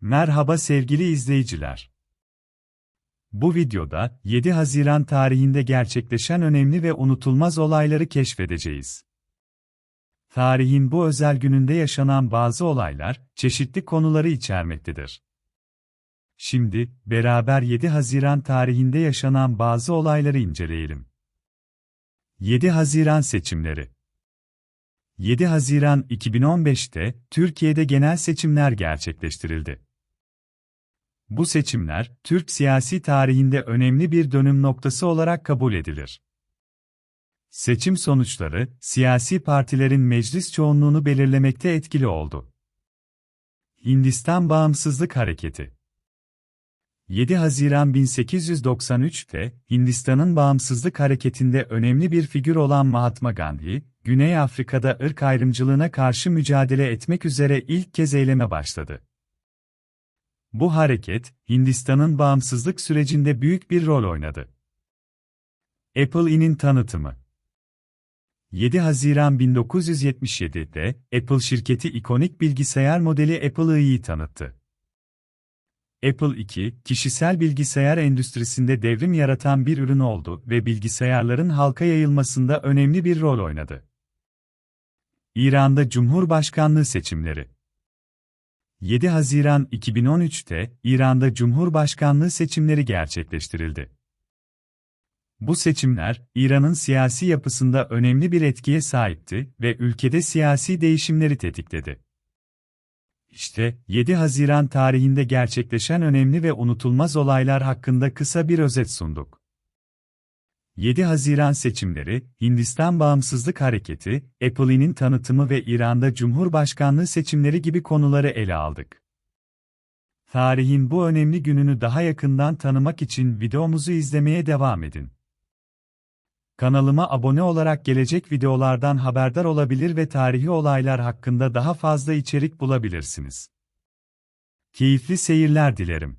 Merhaba sevgili izleyiciler. Bu videoda 7 Haziran tarihinde gerçekleşen önemli ve unutulmaz olayları keşfedeceğiz. Tarihin bu özel gününde yaşanan bazı olaylar çeşitli konuları içermektedir. Şimdi beraber 7 Haziran tarihinde yaşanan bazı olayları inceleyelim. 7 Haziran seçimleri 7 Haziran 2015'te Türkiye'de genel seçimler gerçekleştirildi. Bu seçimler, Türk siyasi tarihinde önemli bir dönüm noktası olarak kabul edilir. Seçim sonuçları, siyasi partilerin meclis çoğunluğunu belirlemekte etkili oldu. Hindistan Bağımsızlık Hareketi 7 Haziran 1893'te Hindistan'ın bağımsızlık hareketinde önemli bir figür olan Mahatma Gandhi, Güney Afrika'da ırk ayrımcılığına karşı mücadele etmek üzere ilk kez eyleme başladı. Bu hareket, Hindistan'ın bağımsızlık sürecinde büyük bir rol oynadı. Apple In'in tanıtımı 7 Haziran 1977'de Apple şirketi ikonik bilgisayar modeli Apple II'yi tanıttı. Apple II, kişisel bilgisayar endüstrisinde devrim yaratan bir ürün oldu ve bilgisayarların halka yayılmasında önemli bir rol oynadı. İran'da Cumhurbaşkanlığı seçimleri 7 Haziran 2013'te İran'da Cumhurbaşkanlığı seçimleri gerçekleştirildi. Bu seçimler, İran'ın siyasi yapısında önemli bir etkiye sahipti ve ülkede siyasi değişimleri tetikledi. İşte 7 Haziran tarihinde gerçekleşen önemli ve unutulmaz olaylar hakkında kısa bir özet sunduk. 7 Haziran seçimleri, Hindistan Bağımsızlık Hareketi, Apple'inin tanıtımı ve İran'da Cumhurbaşkanlığı seçimleri gibi konuları ele aldık. Tarihin bu önemli gününü daha yakından tanımak için videomuzu izlemeye devam edin. Kanalıma abone olarak gelecek videolardan haberdar olabilir ve tarihi olaylar hakkında daha fazla içerik bulabilirsiniz. Keyifli seyirler dilerim.